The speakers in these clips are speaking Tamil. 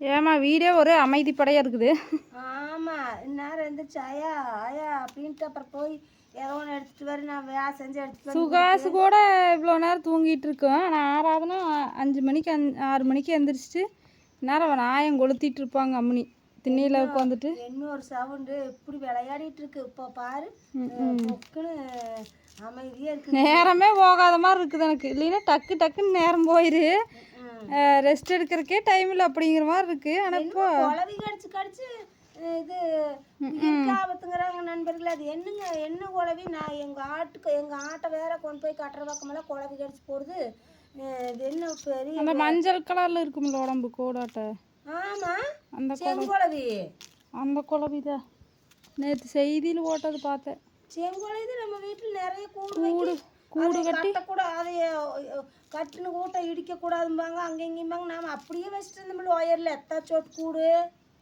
ஏமா வீடே ஒரு அமைதிப்படையாக இருக்குது. ஆமாம் இந்நேரம் எந்திரிச்சு ஆயா ஆயா அப்படின்ட்டு அப்புறம் போய் ஏதோ ஒன்று எடுத்துகிட்டு வர நான் வேலை செஞ்சு எடுத்துகிட்டு வந்து சுகாசு கூட இவ்வளோ நேரம் தூங்கிட்டு இருக்கோம். நான் ஆறாவதுனா அஞ்சு மணிக்கு அஞ் ஆறு மணிக்கு எந்திரிச்சிட்டு நேரம் நாயம் கொளுத்திட்டு இருப்பாங்க அம்மனி. திண்ணையில் உட்காந்துட்டு. இன்னொரு சவுண்டு இப்படி விளையாடிட்டு இருக்கு. இப்போ பாரு பொக்குன்னு அமைதியாக இருக்கு. நேரமே போகாத மாதிரி இருக்குது எனக்கு. இல்லைன்னா டக்கு டக்குன்னு நேரம் போயிரு. ரெஸ்ட் எடுக்கிறக்கே டைம் இல்லை அப்படிங்கிற மாதிரி இருக்கு. ஆனால் இப்போ குழவி கடிச்சு கடிச்சு இது ஆபத்துங்கிறாங்க நண்பர்களே அது என்னங்க என்ன குழவி? நான் எங்கள் ஆட்டுக்கு எங்கள் ஆட்டை வேற கொண்டு போய் கட்டுற பக்கமெல்லாம் குழவி கடிச்சு போடுது. இது என்ன பெரிய அந்த மஞ்சள் கலரில் இருக்கும்ல உடம்பு கோடாட்டை. ஆமாம் அந்த செங்குழவி அந்த குழவிதான் நேற்று செய்தியில் ஓட்டது பார்த்தேன். செங்குழவி நம்ம வீட்டில் நிறைய கூடு கூடு. கூடு கட்டி கட்டக்கூட அதை கட்டின கூட்டை இடிக்க கூடாதும்பாங்க அங்கே இங்கேயும்பாங்க நாம அப்படியே வச்சுட்டு இருந்தோம்ல ஒயரில் எத்தாச்சோட்டு கூடு.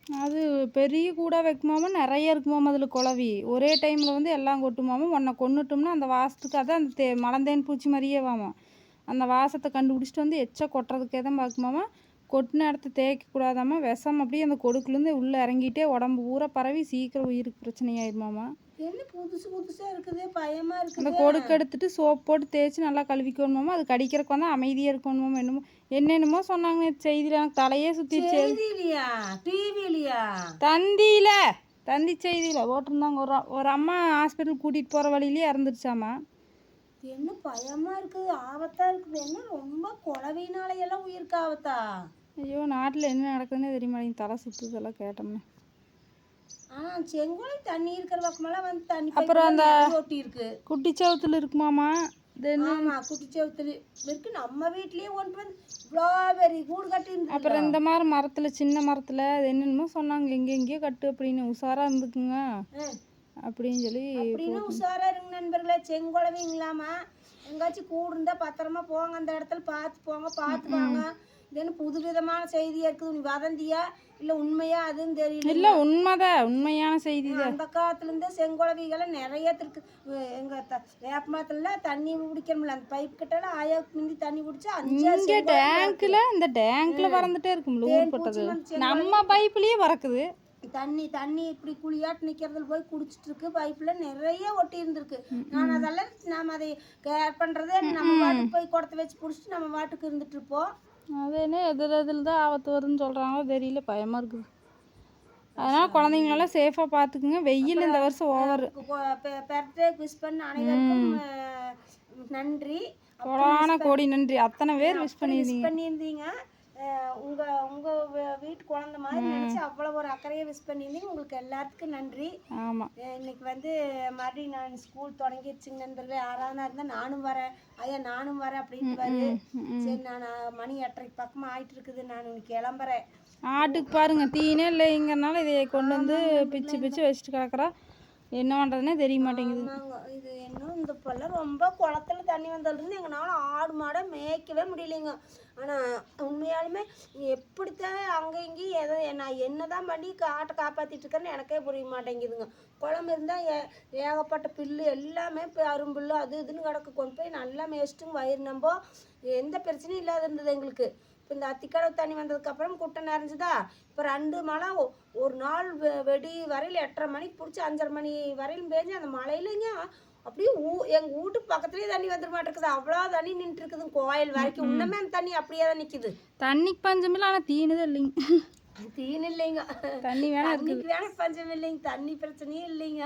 அது பெரிய கூடாக வைக்குமாமா நிறைய இருக்குமாமா அதில் குழவி. ஒரே டைமில் வந்து எல்லாம் கொட்டுமாமா. உன்னை கொன்னுட்டோம்னா அந்த வாசத்துக்கு அதான் அந்த தே மலந்தேன் பூச்சி மாதிரியே வாமா. அந்த வாசத்தை கண்டுபிடிச்சிட்டு வந்து எச்சா கொட்டுறதுக்கே தான் பார்க்குமாமா கொட்டின இடத்த தேய்க்க கூடாதாம்மா விஷம் அப்படியே அந்த கொடுக்குலேருந்து உள்ளே இறங்கிட்டே உடம்பு பூரா பரவி சீக்கிரம் உயிருக்கு பிரச்சனையாயிருமாமா. என்ன புதுசு புதுசாக இருக்குது? பயமாக அந்த இருக்குது கொடுக்கு எடுத்துட்டு சோப் போட்டு தேய்ச்சி நல்லா கழுவிக்கணுமாமா அது கடிக்கிறக்கு வந்து அமைதியாக இருக்கணுமாமா என்னமோ? என்னென்னமோ சொன்னாங்க செய்தியில். எனக்கு தலையே சுற்றிடுச்சு செய்திலையா டிவிலையா? தந்தியில. தந்தி செய்தியில். போட்டிருந்தாங்க. ஒரு ஒரு அம்மா ஹாஸ்பிட்டல் கூட்டிகிட்டு போகிற வழியிலே இறந்துருச்சாமா? என்ன பயமா இருக்குது? ஆபத்தா இருக்குது. என்ன ரொம்ப குழவினால எல்லாம் உயிருக்கு ஆபத்தா? ஐயோ நாட்டில் என்ன நடக்குதுன்னே தெரிய மாட்டேங்குது தலை சுற்றுதெல்லாம் கேட்டோம்னா. ஆனா செங்கோலை தண்ணி இருக்கிற பக்கமெல்லாம் வந்து தண்ணி அப்புறம் அந்த ஒட்டி இருக்கு குட்டி சவுத்தில் இருக்குமாமா? தென் ஆமா குட்டிச்சவத்துல இருக்கு. நம்ம வீட்லயே ஒன்று வந்து இவ்வளோ பெரிய கூடு கட்டி அப்புறம் இந்த மாதிரி மரத்தில் சின்ன மரத்தில் அது என்னென்னமோ சொன்னாங்க. எங்கே எங்கேயோ கட்டு அப்படின்னு. உஷாராக இருந்துக்குங்க. அப்படின்னு சொல்லி அப்படின்னு உஷாரா இருங்க நண்பர்களே. செங்கோலவிங்களாம எங்காச்சும் கூடு இருந்தா பத்திரமா போங்க. அந்த இடத்துல பார்த்து போங்க பார்த்து வாங்க இது என்ன புது விதமான செய்தியா இருக்குது. நீ வதந்தியா? இல்ல உண்மையா? அதுன்னு தெரியல இல்லை உண்மைதான். உண்மையான செய்தி தான். அந்த காலத்துல இருந்தே செங்குழவிகளை நிறைய இருக்கு அஹ் எங்க த- வேப்பமரத்துல தண்ணி பிடிக்கணும்ல அந்த பைப் கிட்ட ஆயாவுக்கு முந்தி தண்ணி பிடிச்சா அஞ்சாறு இங்கே டேங்க்கில் இந்த டேங்க்கில் பறந்துட்டே இருக்கும்ல ஊர்பட்டது. நம்ம பைப்லேயே பறக்குது தண்ணி தண்ணி இப்படி குழியாட்டு நிக்கிறதுல போய் குடிச்சிட்டு இருக்கு பைப்ல நிறைய ஒட்டி இருந்திருக்கு. நான் அதெல்லாம் நாம அதை கேர் பண்றதே நம்ம வாட்டுக்கு போய் குடத்தை வச்சு பிடிச்சிட்டு நம்ம வாட்டுக்கு இருந்துட்டு இருப்போம். அது என்ன எதில் எதில் தான் ஆபத்து வருதுன்னு சொல்கிறாங்களோ தெரியல பயமாக இருக்குது. அதனால் குழந்தைங்களெல்லாம் சேஃபாக பார்த்துக்குங்க வெயில் இந்த வருஷம் ஓவர் பர்த்டே விஷ் பண்ண அனைவருக்கும் நன்றி. கொடான கோடி நன்றி. அத்தனை பேர் விஷ் பண்ணியிருந்தீங்க. விஷ் பண்ணியிருந்தீங்க. அஹ் உங்க உங்க வீ- வீட்டு குழந்தை மாதிரி நினைச்சு அவ்வளவு ஒரு அக்கறையை விஷ் பண்ணியிருந்தீங்க. உங்களுக்கு எல்லாத்துக்கும் நன்றி. ஆமாம் இன்னைக்கு வந்து மறுபடியும் நான் ஸ்கூல் தொடங்கிடுச்சுங்க நண்பர்களே ஆறாவதா இருந்தால் நானும் வரேன். ஐயா நானும் வரேன் அப்படின்ட்டு சரி நான் மணி எட்டரைக்கு பக்கமாக ஆயிட்டு இருக்குது நான் இன்னைக்கு கிளம்புறேன். ஆட்டுக்கு பாருங்க தீனே இல்லைங்கிறனால இதை கொண்டு வந்து பிச்சு பிச்சு வச்சுட்டு கிடக்குறா. என்ன பண்ணுறதுனே தெரிய மாட்டேங்குது. இது என்ன இந்த இப்போல்லாம் ரொம்ப குளத்துல தண்ணி வந்ததுலேருந்து எங்களால் ஆடு மாடை மேய்க்கவே முடியலைங்க. ஆனால் உண்மையாலுமே எப்படித்தான் அங்கே இங்கேயும் எதை நான் என்ன தான் பண்ணி காட்டை காப்பாற்றிட்டு இருக்கேன்னு எனக்கே புரிய மாட்டேங்குதுங்க. குளம் இருந்தால் ஏ ஏகப்பட்ட புல்லு எல்லாமே இப்போ அரும்புல்லு அது இதுன்னு கிடக்கு. கொண்டு போய் நல்லா மேய்ச்சிட்டுங்க வயிறு நம்ப எந்த பிரச்சனையும் இல்லாத இருந்தது எங்களுக்கு. இப்போ இந்த அத்திக்கடவு தண்ணி வந்ததுக்கப்புறம் குட்டை நிறைஞ்சுதா? இப்போ ரெண்டு மழை ஒரு நாள் வெடி வரையில் எட்டரை மணிக்கு பிடிச்சி அஞ்சரை மணி வரையிலும் பேஞ்சு அந்த மழையிலங்க அப்படியே ஊ எங்கள் வீட்டுக்கு பக்கத்துலேயே தண்ணி வந்துட மாட்டேங்குது. அவ்வளோ தண்ணி நின்றுட்டு இருக்குது கோயில் வரைக்கும். இன்னுமே அந்த தண்ணி அப்படியே தான் நிற்கிது தண்ணிக்கு பஞ்சமில்லை ஆனால் தீனுதான் இல்லைங்க. தீன் இல்லைங்க தண்ணி வேணா தண்ணிக்கு வேணா பஞ்சம் இல்லைங்க. தண்ணி பிரச்சனையே இல்லைங்க.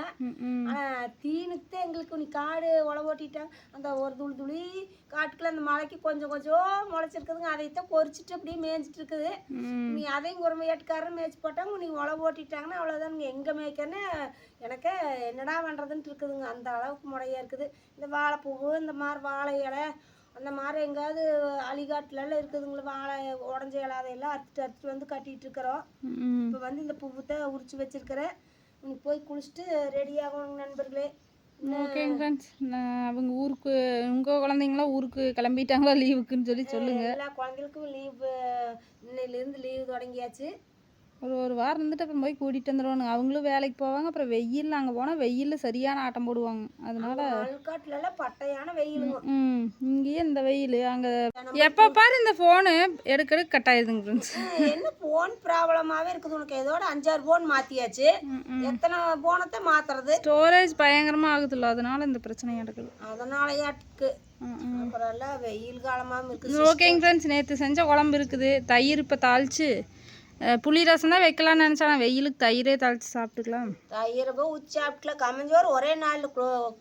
ஆனால் தீனுக்கு எங்களுக்கு நீ காடு உழவு ஓட்டிட்டாங்க அந்த ஒரு துளி துளி காட்டுக்குள்ள அந்த மலைக்கு கொஞ்சம் கொஞ்சம் முளைச்சிருக்குதுங்க. அதைத்தான் பொறிச்சிட்டு அப்படியே மேய்ஞ்சிட்டு இருக்குது நீ அதையும் ஒரு மேட்டுக்காரரும் மேய்ச்சி போட்டாங்க. நீ உழவு ஓட்டிட்டாங்கன்னா அவ்வளோதானுங்க எங்கே மேய்க்கன்னு எனக்கு என்னடா பண்ணுறதுன்ட்டு இருக்குதுங்க. அந்த அளவுக்கு முறையாக இருக்குது. இந்த வாழைப்பூவு இந்த மாதிரி வாழை இலை அந்த மாதிரி எங்கேயாவது அலிகாட்டுலலாம் இருக்குதுங்களா வாழை உடஞ்ச இலை எல்லாம் அறுத்துட்டு அறுத்துட்டு வந்து கட்டிட்டு இருக்கிறோம். ம். இப்போ வந்து இந்த பூவத்தை உரிச்சு வச்சிருக்கிறேன். நீ போய் குளிச்சுட்டு ரெடி ஆகணும் நண்பர்களே. ஓகேங்க ஃப்ரெண்ட்ஸ் நான் அவங்க ஊருக்கு உங்கள் குழந்தைங்களாம் ஊருக்கு கிளம்பிட்டாங்களா லீவுக்குன்னு சொல்லி சொல்லுங்கள் எல்லா குழந்தைகளுக்கும் லீவு இன்னையிலேருந்து லீவு தொடங்கியாச்சு. ஒரு ஒரு வாரம் இருந்துட்டு அப்புறம் போய் கூட்டிகிட்டு வந்துடுவானுங்க அவங்களும் வேலைக்கு போவாங்க. அப்புறம் வெயில் அங்கே போனால் வெயிலில் சரியான ஆட்டம் போடுவாங்க. அதனால பட்டையான வெயிலுங்க. ம் இங்கேயே இந்த வெயில். அங்கே எப்போ பாரு இந்த ஃபோனு எடுக்க எடுக்க கட் ஆயிடுதுங்க ஃப்ரெண்ட்ஸ் என்ன போன் ப்ராப்ளமாவே இருக்குது உனக்கு? இதோட அஞ்சாறு போன் மாத்தியாச்சு. எத்தனை போனத்தை மாத்துறது? ஸ்டோரேஜ் பயங்கரமாக ஆகுதுல்ல. அதனால இந்த பிரச்சனை நடக்குது. அதனாலயாட்டுக்கு. அப்புறம் வெயில் காலமாவும் இருக்குது ஓகேங்க ஃப்ரெண்ட்ஸ் நேற்று செஞ்ச குழம்பு இருக்குது. தயிர் இப்போ தாளிச்சு. அஹ், புளி ரசம் தான் வைக்கலாம்னு நினச்சேன். வெயிலுக்கு தயிரே தாளிச்சு சாப்பிட்டுக்கலாம். தயிரை போய் உச்சி சாப்பிட்டுல கமஞ்சோர் ஒரே நாள்ல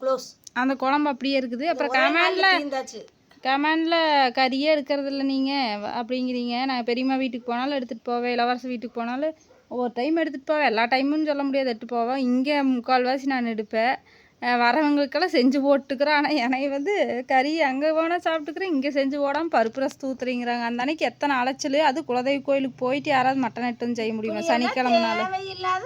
க்ளோஸ். அந்த குழம்பு அப்படியே இருக்குது. அப்புறம் கமெண்டில் கமெண்டில் கறியே எடுக்கிறது இல்லை நீங்கள் அப்படிங்கிறீங்க. நான் பெரியம்மா வீட்டுக்கு போனாலும் எடுத்துகிட்டு போவேன். இளவரசி வீட்டுக்கு போனாலும் ஒவ்வொரு டைம் எடுத்துகிட்டு போவேன். எல்லா டைமும் சொல்ல முடியாது. எடுத்து போவேன். இங்கே முக்கால்வாசி நான் எடுப்பேன். வரவங்களுக்கெல்லாம் செஞ்சு போட்டுக்கிறேன் ஆனால் எனக்கு வந்து கறி அங்கே போனால் சாப்பிட்டுக்கிறேன் இங்கே செஞ்சு போடாமல் பருப்பு ரசம் தூத்துறீங்கிறாங்க அந்த அன்னைக்கு எத்தனை அலைச்சல். அது குலதெய்வ கோயிலுக்கு போயிட்டு யாராவது மட்டன் வந்து செய்ய முடியுமா? சனிக்கிழமைனால.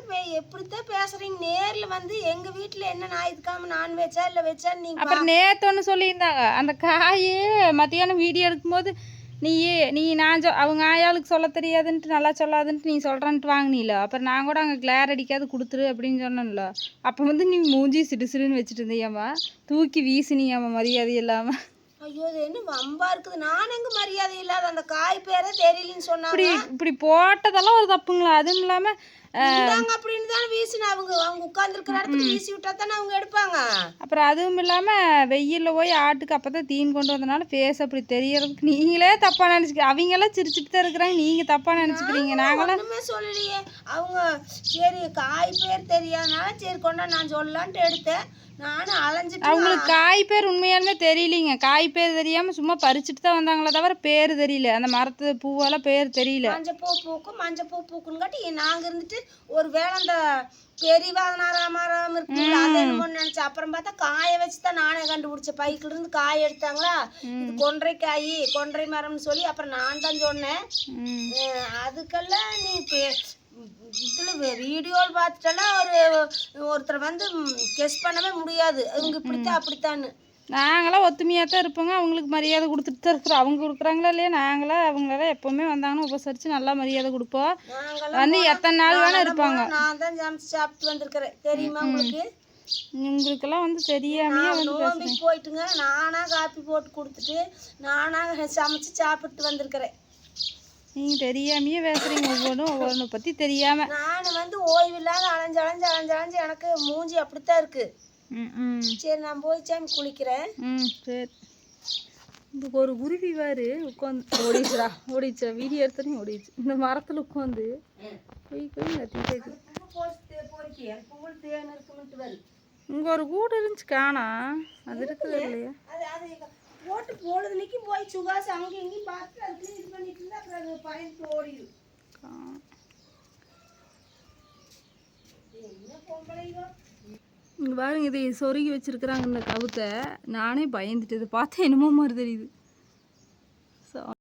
பே- எப்படித்தான் பேசுறீங்க? நேர்ல வந்து எங்க வீட்டுல என்ன ஞாயிற்றுக்கிழமை நான் வச்சா இல்ல வச்சா நீங்க அப்புறம் நேற்று ஒன்று சொல்லியிருந்தாங்க. அந்த காய் மத்தியானம் வீடியோ எடுக்கும்போது நீ நீ நான் சொ அவங்க ஆயாளுக்கு சொல்ல தெரியாதுன்ட்டு நல்லா சொல்லாதுன்ட்டு நீ சொல்கிறன்ட்டு வாங்கினீல. அப்புறம் நான் கூட அங்கே கிளார் அடிக்காது கொடுத்துரு அப்படின்னு சொன்னேன்ல. அப்போ வந்து நீ மூஞ்சி சிடு சிடுன்னு வச்சுட்டு இருந்தியாம்மா? தூக்கி வீசினியாம்மா மரியாதை இல்லாமல் ஐயோ இது என்ன வம்பா இருக்குது. நான் எங்க மரியாதை இல்லாத அந்த காய் பேரே தெரியலன்னு சொன்னாங்க. இப்படி இப்படி போட்டதெல்லாம் ஒரு தப்புங்களா? அதுவும் இல்லாமல் அப்படின்னு தானே வீசின அவங்க அவங்க உட்கார்ந்துருக்கிற இடத்துக்கு வீசி விட்டா தானே அவங்க எடுப்பாங்க. அப்புறம் அதுவும் இல்லாமல் வெயிலில் போய் ஆட்டுக்கு அப்போ தான் தீன் கொண்டு வந்தனால ஃபேஸ் அப்படி தெரியறதுக்கு நீங்களே தப்பாக நினச்சிக்க அவங்கெல்லாம் சிரிச்சிட்டு தான் இருக்கிறாங்க. நீங்கள் தப்பாக நினச்சிக்கிறீங்க. நாங்களாம் ஒண்ணுமே சொல்லலையே. அவங்க சரி காய் பேர் தெரியாதனால சரி கொண்டா நான் சொல்லலான்ட்டு எடுத்தேன். நானும் அலைஞ்சிட்டு அவங்களுக்கு காய் பேர் உண்மையாலுமே தெரியலிங்க. காய் பேர் தெரியாமல் சும்மா பறிச்சுட்டு தான் வந்தாங்களே தவிர பேர் தெரியல. அந்த மரத்து பூவெல்லாம் பேர் தெரியல. மஞ்சப்பூ பூக்கும் மஞ்சப்பூ பூக்குன்னு காட்டி நாங்க இருந்துட்டு ஒரு வேளை அந்த பெரியவாதனாரா மரம் இருக்குல்ல அது என்னமோ நினைச்சேன் அப்புறம் பார்த்தா காய வச்சு தான் நானே கண்டுபிடிச்சேன். பைக்குல இருந்து காய எடுத்தாங்களா? இது கொன்றை காய் கொன்றை மரம்னு சொல்லி அப்புறம் நான் தான் சொன்னேன். அதுக்கெல்லாம் நீ இதில் வீடியோவில் பார்த்துட்டெல்லாம் ஒரு ஒருத்தர் வந்து கெஸ் பண்ணவே முடியாது. இவங்க இப்படித்தான் அப்படித்தான்னு. நாங்களாம் ஒத்துமையாக தான் இருப்போங்க. அவங்களுக்கு மரியாதை கொடுத்துட்டு தான் இருக்கிறோம். அவங்க கொடுக்குறாங்களா இல்லையா? நாங்களாம் அவங்களாம் எப்போவுமே வந்தாங்கன்னா உபசரித்து நல்லா மரியாதை கொடுப்போம். வந்து எத்தனை நாள் வேணால் இருப்பாங்க. நான் தான் சமைச்சு சாப்பிட்டு வந்திருக்கிறேன். தெரியுமா உங்களுக்கு? உங்களுக்கெல்லாம் வந்து தெரியாமையே வந்து நோம்பிக்கு போயிட்டுங்க. நானா காப்பி போட்டு கொடுத்துட்டு நானா சமைச்சு சாப்பிட்டு வந்திருக்கிறேன். நீங்கள் தெரியாமையே பேசுகிறீங்க ஒவ்வொன்றும் ஒவ்வொன்றை பற்றி தெரியாமல் நான் வந்து ஓய்வு இல்லாத அலைஞ்சு அலைஞ்சு அலைஞ்சு அலைஞ்சு எனக்கு மூஞ்சி அப்படித்தான் இருக்கு. ம் ம் சரி நான் போய் சாமி குளிக்கிறேன். ம் சரி. ஒரு குருவி வேறு உட்காந்து. ஓடிச்சுடா ஓடிச்சா வீடியோ எடுத்தோன்னே ஓடிச்சு இந்த மரத்தில் உட்காந்து. போய் போய் கத்திட்டே இங்கே ஒரு கூடு இருந்துச்சு காணா. அது இருக்குது இல்லையா. போட்டு பொழுதுனைக்கு போய் சுகாஸ் அங்கே இங்கேயும் பார்த்து அதுக்கு இது பண்ணிட்டு இருந்தா அப்புறம் அது பயந்து ஓடிடும். என்ன பொம்பளையோ இங்கே பாருங்க இதை சொருகி வச்சிருக்கிறாங்க இந்த கவுத்தை. நானே பயந்துட்டு இதை பார்த்தா என்னமோ மாதிரி தெரியுது. ஸோ